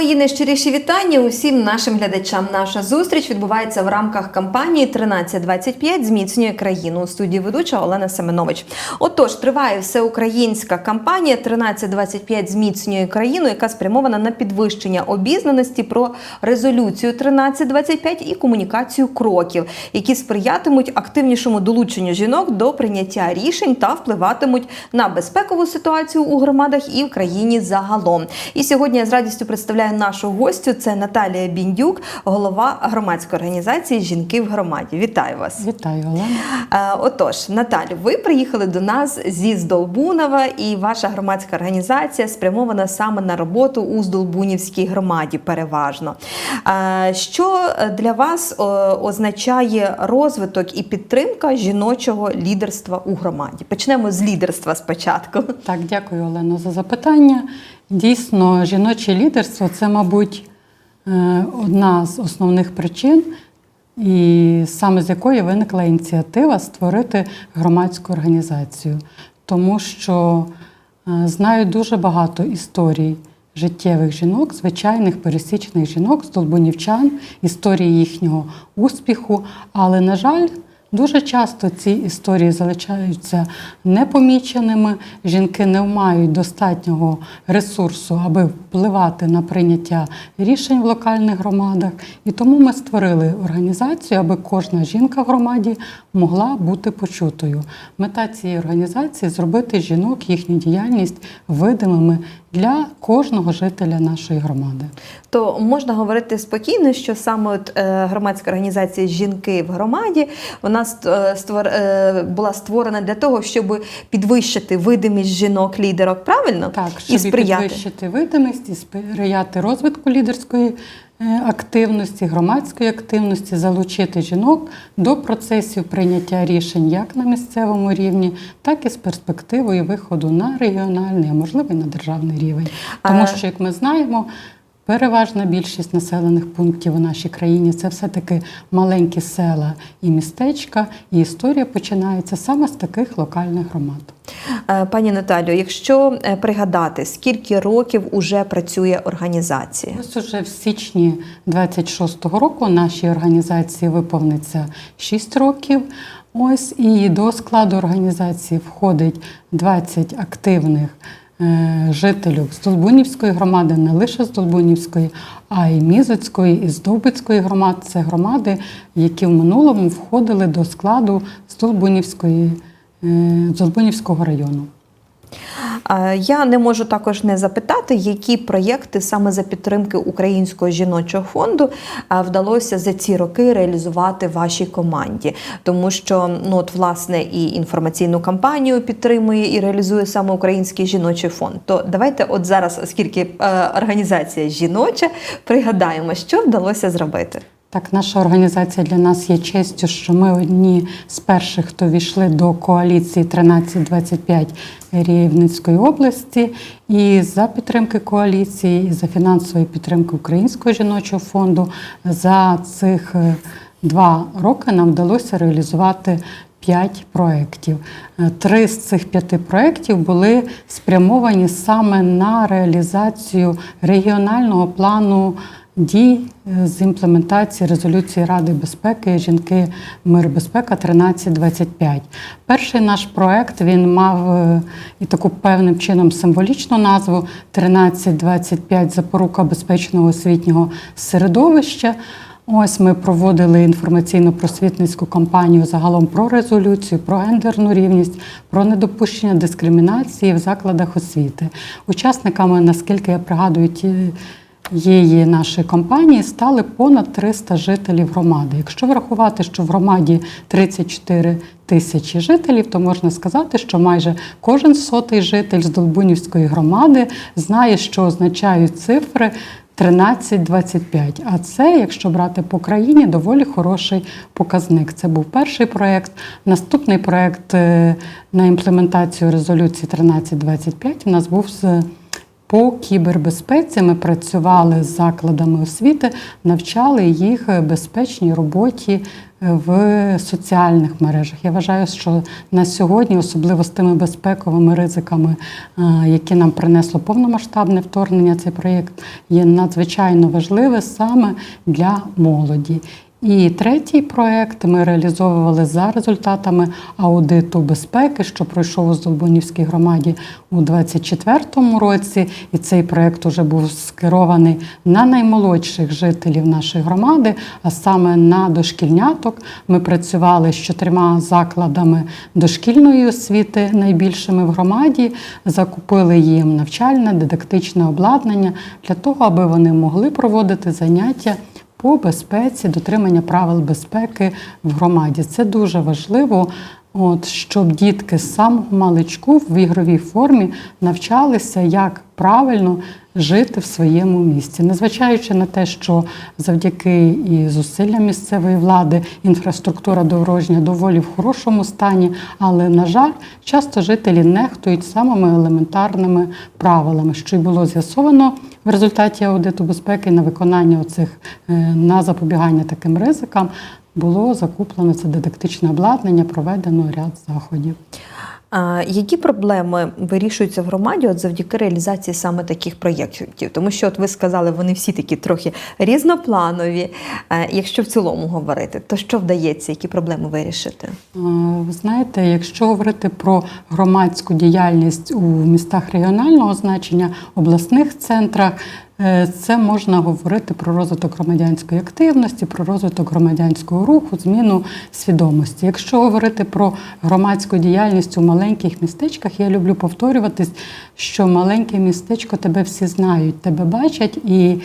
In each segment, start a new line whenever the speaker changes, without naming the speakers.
Мої найщиріші вітання усім нашим глядачам. Наша зустріч відбувається в рамках кампанії 1325 зміцнює країну. У студії ведуча Олена Семенович. Отож, триває всеукраїнська кампанія 1325 зміцнює країну, яка спрямована на підвищення обізнаності про резолюцію 1325 і комунікацію кроків, які сприятимуть активнішому долученню жінок до прийняття рішень та впливатимуть на безпекову ситуацію у громадах і в країні загалом. І сьогодні я з радістю представляю нашу гостю. Це Наталія Біндюк, голова громадської організації Жінки в громаді. Вітаю вас.
Вітаю, Олена.
Е, Отож, Наталю, ви приїхали до нас зі Здолбунова, і ваша громадська організація спрямована саме на роботу у Здолбунівській громаді. Переважно. Е, Що для вас означає розвиток і підтримка жіночого лідерства у громаді? Почнемо з лідерства спочатку.
Так, дякую, Олено, за запитання. Дійсно, жіноче лідерство це, мабуть, е, одна з основних причин, і саме з якої виникла ініціатива створити громадську організацію. Тому що е, знаю дуже багато історій життєвих жінок, звичайних пересічних жінок, столбунівчан, історії їхнього успіху. Але, на жаль, Дуже часто ці історії залишаються непоміченими. Жінки не мають достатнього ресурсу, аби впливати на прийняття рішень в локальних громадах. І тому ми створили організацію, аби кожна жінка в громаді могла бути почутою. Мета цієї організації зробити жінок їхню діяльність видимими для кожного жителя нашої громади.
То можна говорити спокійно, що саме от, е, громадська організація Жінки в громаді вона ст- е, створ, е, була створена для того, щоб підвищити видимість жінок-лідерок, правильно?
Так, щоб і
сприяти.
підвищити видимість і сприяти розвитку лідерської е, активності, громадської активності, залучити жінок до процесів прийняття рішень як на місцевому рівні, так і з перспективою виходу на регіональний, а можливо і на державний рівень. Тому що, як ми знаємо, Переважна більшість населених пунктів у нашій країні це все-таки маленькі села і містечка, і історія починається саме з таких локальних громад.
Е, Пані Наталю, якщо е, пригадати, скільки років уже працює організація?
Ось уже в січні 26-го року нашій організації виповниться 6 років. Ось і до складу організації входить 20 активних жителів з Долбунівської громади, не лише з Долбунівської, а й Мізоцької і Здовбицької громад. Це громади, які в минулому входили до складу Столбунівської е, району.
Я не можу також не запитати, які проєкти саме за підтримки Українського жіночого фонду вдалося за ці роки реалізувати вашій команді, тому що ну от власне і інформаційну кампанію підтримує і реалізує саме Український жіночий фонд. То давайте, от зараз, оскільки е, організація жіноча, пригадаємо, що вдалося зробити.
Так, наша організація для нас є честю, що ми одні з перших, хто війшли до коаліції 1325 Рівненської області. І за підтримки коаліції, і за фінансової підтримки Українського жіночого фонду за цих е, два роки нам вдалося реалізувати. П'ять проєктів. Е, Три з цих п'яти проєктів були спрямовані саме на реалізацію регіонального плану дій е, з імплементації резолюції Ради безпеки Жінки Мир Безпека 1325. Перший наш проект він мав е, і таку певним чином символічну назву 1325 запорука безпечного освітнього середовища. Ось ми проводили інформаційно-просвітницьку кампанію загалом про резолюцію, про гендерну рівність, про недопущення дискримінації в закладах освіти. Учасниками, наскільки я пригадую, ті її нашої компанії стали понад 300 жителів громади. Якщо врахувати, що в громаді 34 тисячі жителів, то можна сказати, що майже кожен сотий житель з Долбунівської громади знає, що означають цифри 13-25. А це, якщо брати по країні, доволі хороший показник. Це був перший проєкт. Наступний проєкт е, на імплементацію резолюції 1325 у нас був з. По кібербезпеці ми працювали з закладами освіти, навчали їх безпечній роботі в соціальних мережах. Я вважаю, що на сьогодні, особливо з тими безпековими ризиками, е, які нам принесло повномасштабне вторгнення, цей проєкт є надзвичайно важливий саме для молоді. І третій проект ми реалізовували за результатами аудиту безпеки, що пройшов у Здолбунівській громаді у 2024 році. І цей проект уже був скерований на наймолодших жителів нашої громади, а саме на дошкільняток. Ми працювали з чотирма закладами дошкільної освіти, найбільшими в громаді, закупили їм навчальне, дидактичне обладнання для того, аби вони могли проводити заняття по безпеці, дотримання правил безпеки в громаді. Це дуже важливо, от, щоб дітки з самого маличку в ігровій формі навчалися, як правильно жити в своєму місті, незважаючи на те, що завдяки і зусиллям місцевої влади інфраструктура дорожня доволі в хорошому стані, але на жаль, часто жителі нехтують самими елементарними правилами, що й було з'ясовано в результаті аудиту безпеки на виконання оцих е, на запобігання таким ризикам. Було закуплено це дидактичне обладнання, проведено ряд заходів.
А які проблеми вирішуються в громаді от завдяки реалізації саме таких проєктів? Тому що, от ви сказали, вони всі такі трохи різнопланові. Е, Якщо в цілому говорити, то що вдається, які проблеми вирішити?
Е, Ви знаєте, якщо говорити про громадську діяльність у містах регіонального значення, обласних центрах, це можна говорити про розвиток громадянської активності, про розвиток громадянського руху, зміну свідомості. Якщо говорити про громадську діяльність у маленьких містечках, я люблю повторюватись, що маленьке містечко тебе всі знають, тебе бачать і.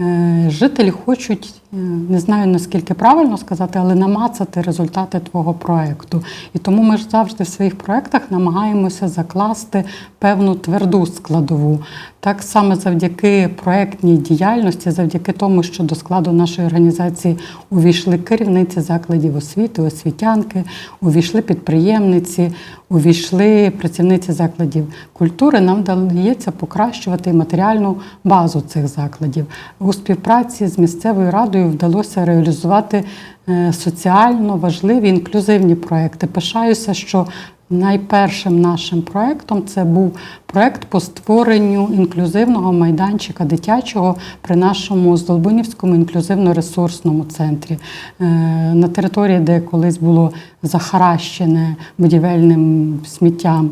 Е, Жителі хочуть, е, не знаю наскільки правильно сказати, але намацати результати твого проекту. І тому ми ж завжди в своїх проектах намагаємося закласти певну тверду складову. Так само завдяки проектній діяльності, завдяки тому, що до складу нашої організації увійшли керівниці закладів освіти, освітянки, увійшли підприємниці, увійшли працівниці закладів культури, нам вдається покращувати матеріальну базу цих закладів. У співпраці з місцевою радою вдалося реалізувати е, соціально важливі інклюзивні проекти. Пишаюся, що найпершим нашим проектом це був проект по створенню інклюзивного майданчика дитячого при нашому Здолбунівському інклюзивно-ресурсному центрі Е, на території, де колись було захаращене будівельним сміттям.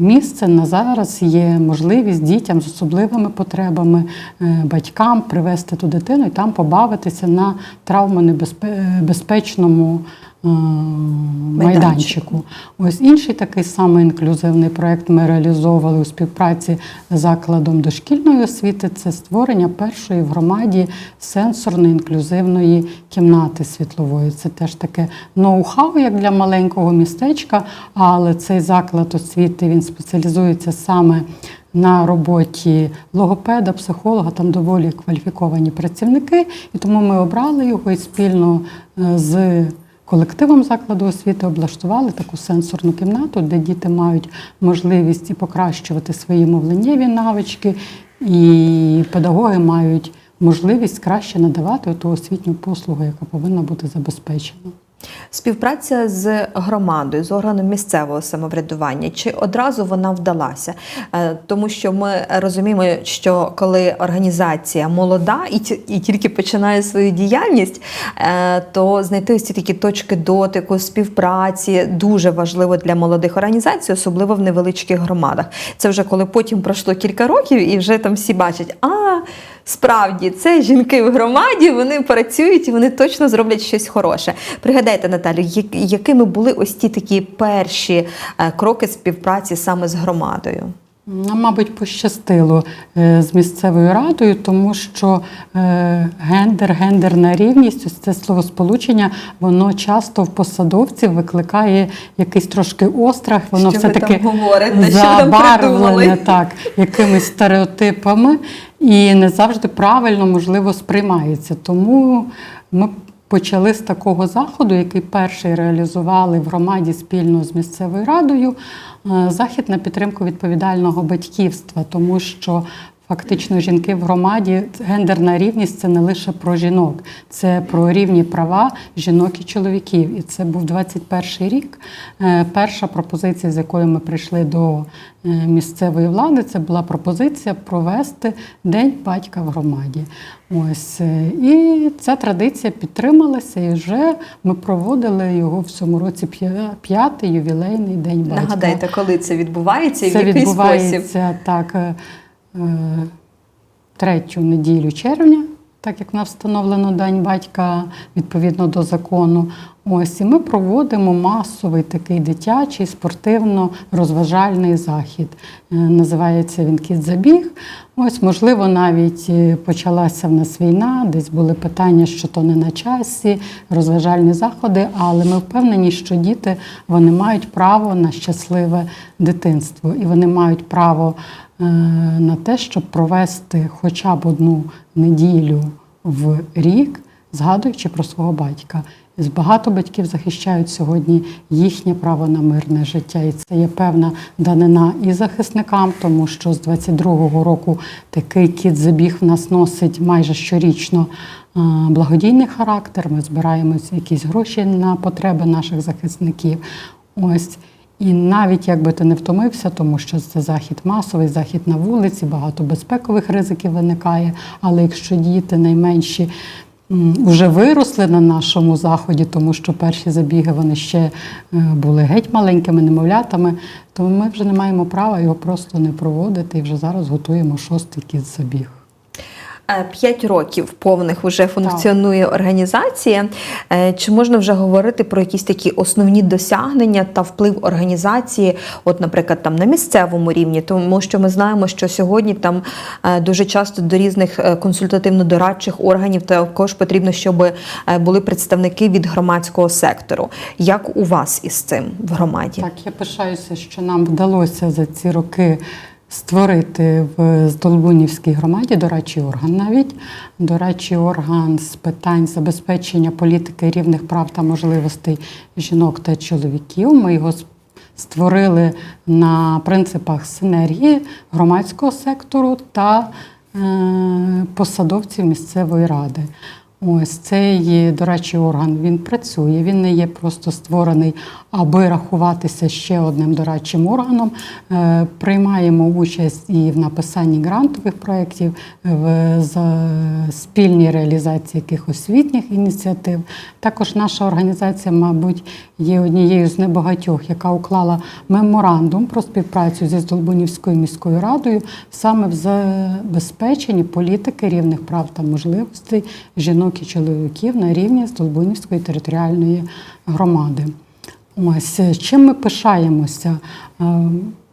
Місце на зараз є можливість дітям з особливими потребами, е, батькам привезти ту дитину і там побавитися на травмонебезпечному е, майданчику. Ось інший такий самий інклюзивний проект ми реалізовували у співпраці з закладом дошкільної освіти. Це створення першої в громаді сенсорної інклюзивної кімнати світлової. Це теж таке ноу-хау, як для маленького містечка, але цей заклад освіти він спеціалізується саме. На роботі логопеда, психолога, там доволі кваліфіковані працівники, і тому ми обрали його і спільно е, з колективом закладу освіти облаштували таку сенсорну кімнату, де діти мають можливість і покращувати свої мовленнєві навички, і педагоги мають можливість краще надавати ту освітню послугу, яка повинна бути забезпечена.
Співпраця з громадою, з органом місцевого самоврядування, чи одразу вона вдалася? Е, Тому що ми розуміємо, що коли організація молода і, ті- і тільки починає свою діяльність, е, то знайти ось ці такі точки дотику, співпраці дуже важливо для молодих організацій, особливо в невеличких громадах. Це вже коли потім пройшло кілька років, і вже там всі бачать, а справді це жінки в громаді, вони працюють і вони точно зроблять щось хороше. Пригадайте, Наталю, якими були ось ті такі перші е, кроки співпраці саме з громадою?
Нам, мабуть, пощастило е, з місцевою радою, тому що е, гендер, гендерна рівність, ось це словосполучення, воно часто в посадовців викликає якийсь трошки острах, воно
Що говорите? Ви там
забарвлене так, якимись стереотипами і не завжди правильно, можливо, сприймається. Тому ми почали з такого заходу, який перший реалізували в громаді спільно з місцевою радою. е, Захід на підтримку відповідального батьківства, тому що Фактично, жінки в громаді гендерна рівність це не лише про жінок, це про рівні права жінок і чоловіків. І це був 21 рік. Е, Перша пропозиція, з якою ми прийшли до е, місцевої влади, це була пропозиція провести День батька в громаді. Ось е, і ця традиція підтрималася, і вже ми проводили його в цьому році п'ятий ювілейний день батька.
Нагадайте, коли це відбувається і в
Це
який спосіб?
так третю неділю червня, так як в нас встановлено День батька відповідно до закону. Ось і ми проводимо масовий такий дитячий спортивно-розважальний захід. Е, Називається він кіт-забіг. Ось, можливо, навіть е, почалася в нас війна, десь були питання, що то не на часі, розважальні заходи, але ми впевнені, що діти вони мають право на щасливе дитинство, і вони мають право е, на те, щоб провести хоча б одну неділю в рік, згадуючи про свого батька. Багато батьків захищають сьогодні їхнє право на мирне життя, і це є певна данина і захисникам, тому що з 22-го року такий кіт забіг в нас носить майже щорічно е, благодійний характер. Ми збираємо якісь гроші на потреби наших захисників. Ось. І навіть якби ти не втомився, тому що це захід масовий, захід на вулиці, багато безпекових ризиків виникає. Але якщо діти найменші вже виросли на нашому заході, тому що перші забіги вони ще е, були геть маленькими немовлятами, то ми вже не маємо права його просто не проводити. І вже зараз готуємо шостий кіт забіг.
Е, П'ять років повних вже функціонує організація. Е, Чи можна вже говорити про якісь такі основні досягнення та вплив організації, от, наприклад, там на місцевому рівні? Тому що ми знаємо, що сьогодні там е, дуже часто до різних консультативно-дорадчих органів також потрібно, щоб були представники від громадського сектору. Як у вас із цим в громаді?
Так, я пишаюся, що нам вдалося за ці роки створити в Здолбунівській громаді дорадчий орган навіть дорадчий орган з питань забезпечення політики рівних прав та можливостей жінок та чоловіків. Ми його створили на принципах синергії громадського сектору та е, посадовців місцевої ради. Ось цей речі, орган він працює. Він не є просто створений, аби рахуватися ще одним дорадчим органом. Е, Приймаємо участь і в написанні грантових проєктів, в спільній реалізації якихось освітніх ініціатив. Також наша організація, мабуть, є однією з небагатьох, яка уклала меморандум про співпрацю зі Здолбунівською міською радою саме в забезпеченні політики рівних прав та можливостей жінок і чоловіків на рівні Здолбунівської територіальної громади. Ось чим ми пишаємося.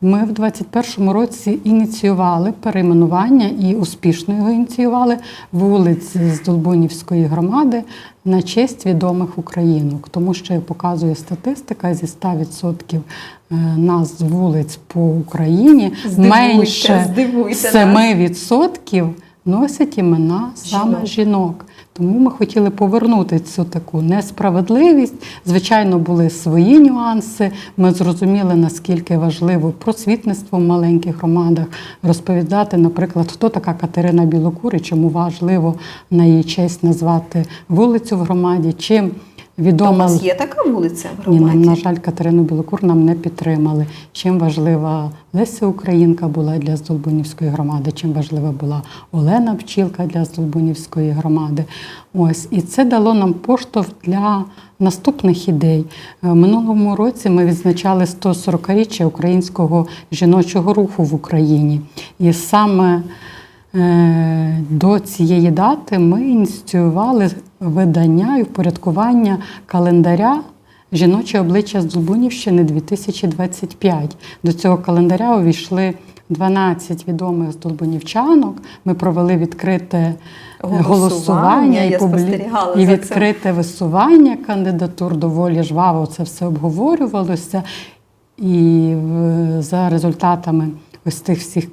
Ми в 2021 році ініціювали перейменування і успішно його ініціювали вулиць з Долбунівської громади на честь відомих українок, тому що як показує статистика зі 100% е, назв вулиць по Україні
Здивуйте,
менше
здивуйте
7% носять імена саме
Жінок.
жінок. Тому ми хотіли повернути цю таку несправедливість. Звичайно, були свої нюанси. Ми зрозуміли, наскільки важливо просвітництво в маленьких громадах розповідати, наприклад, хто така Катерина Білокури, чому важливо на її честь назвати вулицю в громаді. Чим
У
відома
вас є така вулиця в
ні,
громаді?
нам, на жаль, Катерину Білокур нам не підтримали. Чим важлива Леся Українка була для Здолбунівської громади, чим важлива була Олена Пчілка для Здолбунівської громади. Ось і це дало нам поштовх для наступних ідей. Е, минулому році ми відзначали 140-річчя українського жіночого руху в Україні. І саме До цієї дати ми ініціювали видання і впорядкування календаря Жіноче обличчя з Долбунівщини 2025. До цього календаря увійшли 12 відомих здолбунівчанок. Ми провели відкрите е,
Голосування,
голосування і, публі- і відкрите висування кандидатур доволі жваво. Це все обговорювалося. І за результатами ось тих всіх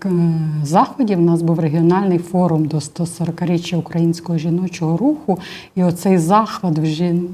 заходів у нас був регіональний форум до 140-річчя українського жіночого руху. І оцей захват в, жін...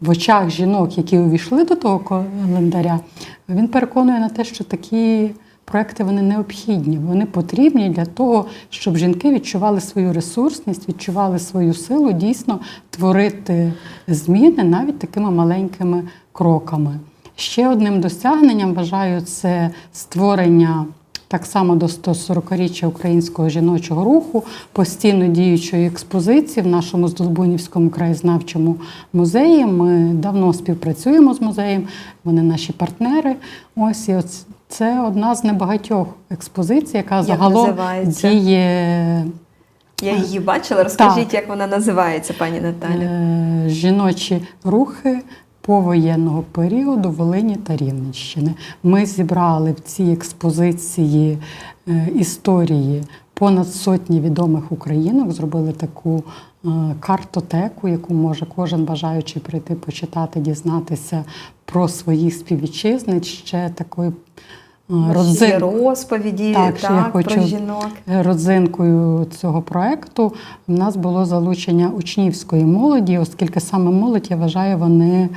в очах жінок, які увійшли до того календаря, він переконує на те, що такі проекти вони необхідні, вони потрібні для того, щоб жінки відчували свою ресурсність, відчували свою силу дійсно творити зміни навіть такими маленькими кроками. Ще одним досягненням вважаю це створення. Так само до 140-річчя українського жіночого руху, постійно діючої експозиції в нашому Здолбунівському краєзнавчому музеї. Ми давно співпрацюємо з музеєм, вони наші партнери. Ось і ось це одна з небагатьох експозицій, яка
Як
загалом
називається?
діє
Я її бачила. Розкажіть, як вона називається, пані Наталя.
Е, жіночі рухи повоєнного періоду Волині та Рівненщини. Ми зібрали в цій експозиції е, історії понад сотні відомих українок, зробили таку е, картотеку, яку може кожен бажаючий прийти почитати, дізнатися про своїх співвітчизниць. Ще такої родзин-
розповіді
Так, що я хочу-
про жінок.
Родзинкою цього проекту в нас було залучення учнівської молоді, оскільки саме молодь, я вважаю, вони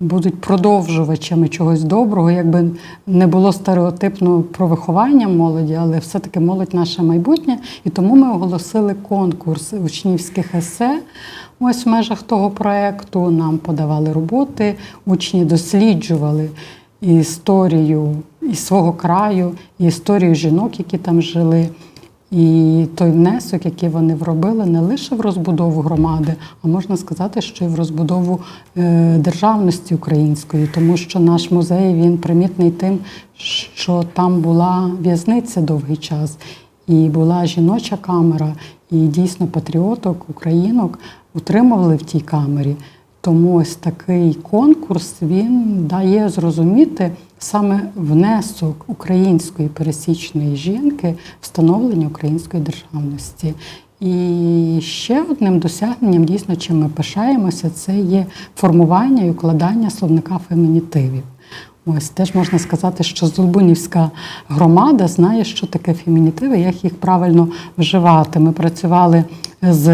будуть продовжувачами чогось доброго, якби не було стереотипно про виховання молоді, але все-таки молодь наше майбутнє. І тому ми оголосили конкурс учнівських есе. Ось в межах того проекту нам подавали роботи, учні досліджували історію і свого краю, і історію жінок, які там жили. І той внесок, який вони вробили, не лише в розбудову громади, а можна сказати, що й в розбудову е, державності української, тому що наш музей він примітний тим, що там була в'язниця довгий час, і була жіноча камера, і дійсно патріоток, українок утримували в тій камері. Тому ось такий конкурс він дає зрозуміти саме внесок української пересічної жінки встановлення української державності. І ще одним досягненням, дійсно, чим ми пишаємося, це є формування і укладання словника фемінітивів. Ось теж можна сказати, що Золбунівська громада знає, що таке фемінітиви, як їх правильно вживати. Ми працювали з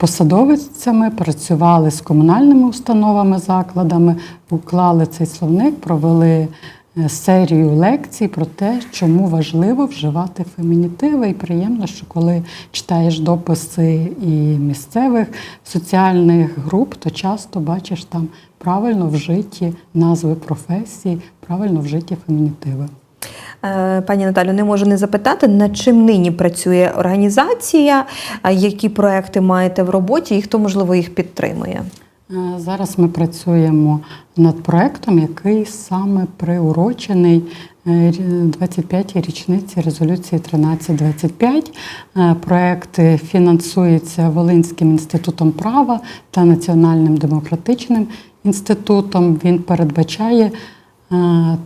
посадовицями, працювали з комунальними установами, закладами, уклали цей словник, провели е, серію лекцій про те, чому важливо вживати фемінітиви. І приємно, що коли читаєш дописи і місцевих соціальних груп, то часто бачиш там правильно вжиті назви професій, правильно вжиті фемінітиви.
Е, Пані Наталю, не можу не запитати, над чим нині працює організація, які проекти маєте в роботі, і хто, можливо, їх підтримує.
Е, Зараз ми працюємо над проектом, який саме приурочений е, рі- 25-й річниці резолюції 1325. Е, Проект фінансується Волинським інститутом права та Національним демократичним інститутом. Він передбачає е,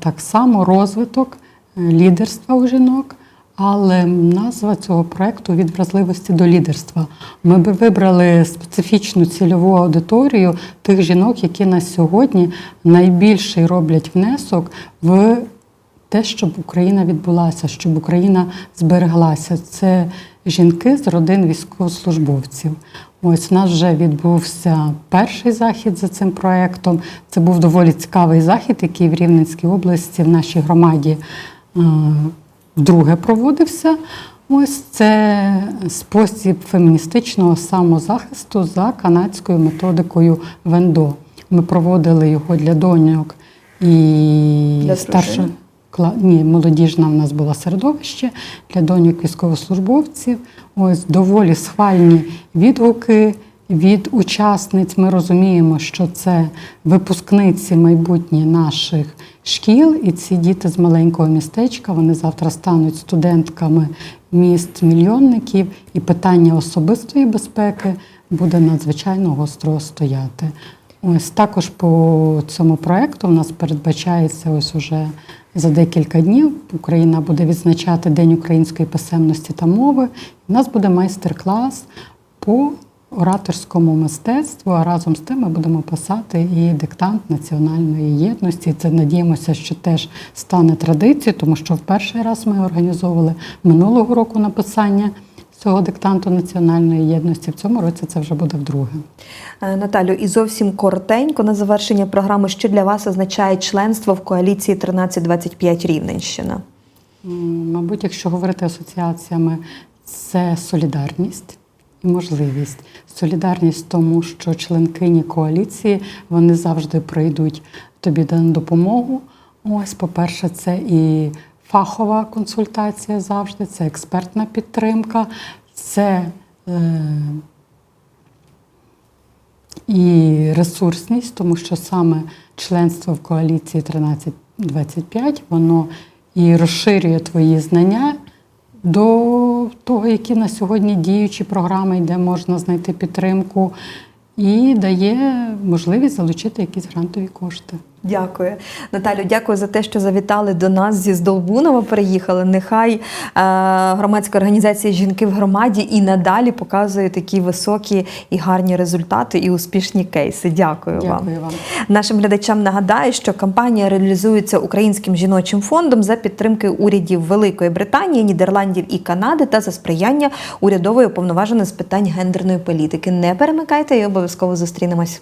так само розвиток е, лідерства у жінок. Але назва цього проекту від вразливості до лідерства. Ми би вибрали специфічну цільову аудиторію тих жінок, які на сьогодні найбільший роблять внесок в те, щоб Україна відбулася, щоб Україна збереглася. Це жінки з родин військовослужбовців. Ось у нас вже відбувся перший захід за цим проектом. Це був доволі цікавий захід, який в Рівненській області в нашій громаді е, вдруге проводився. Ось це спосіб феміністичного самозахисту за канадською методикою Вендо. Ми проводили його для доньок і
Для
старших. Ні, молодіжна в нас була середовище для доньок військовослужбовців. Ось доволі схвальні відгуки від учасниць. Ми розуміємо, що це випускниці майбутні наших шкіл, і ці діти з маленького містечка вони завтра стануть студентками міст мільйонників, і питання особистої безпеки буде надзвичайно гостро стояти. Ось також по цьому проекту в нас передбачається ось уже за декілька днів Україна буде відзначати День української писемності та мови. У нас буде майстер-клас по ораторському мистецтву, а разом з тим ми будемо писати і диктант національної єдності. Це надіємося, що теж стане традицією, тому що в перший раз ми організовували минулого року написання цього диктанту національної єдності. В цьому році це вже буде вдруге.
Е, Наталю, і зовсім коротенько на завершення програми, що для вас означає членство в коаліції 1325 Рівненщина?
Мабуть, якщо говорити асоціаціями, це солідарність можливість. Солідарність тому, що членкині коаліції вони завжди прийдуть тобі на допомогу. Ось, по-перше, це і фахова консультація завжди, це експертна підтримка, це е, і ресурсність, тому що саме членство в коаліції 1325, воно і розширює твої знання до того, які на сьогодні діючі програми, де можна знайти підтримку, і дає можливість залучити якісь грантові кошти.
Дякую, Наталю. Дякую за те, що завітали до нас зі Здолбунова. Переїхали. Нехай е, громадська організація Жінки в громаді і надалі показує такі високі і гарні результати і успішні кейси. Дякую, вам.
Вам.
Нашим глядачам нагадаю, що кампанія реалізується Українським жіночим фондом за підтримки урядів Великої Британії, Нідерландів і Канади та за сприяння урядової уповноваженої з питань гендерної політики. Не перемикайте і обов'язково зустрінемось.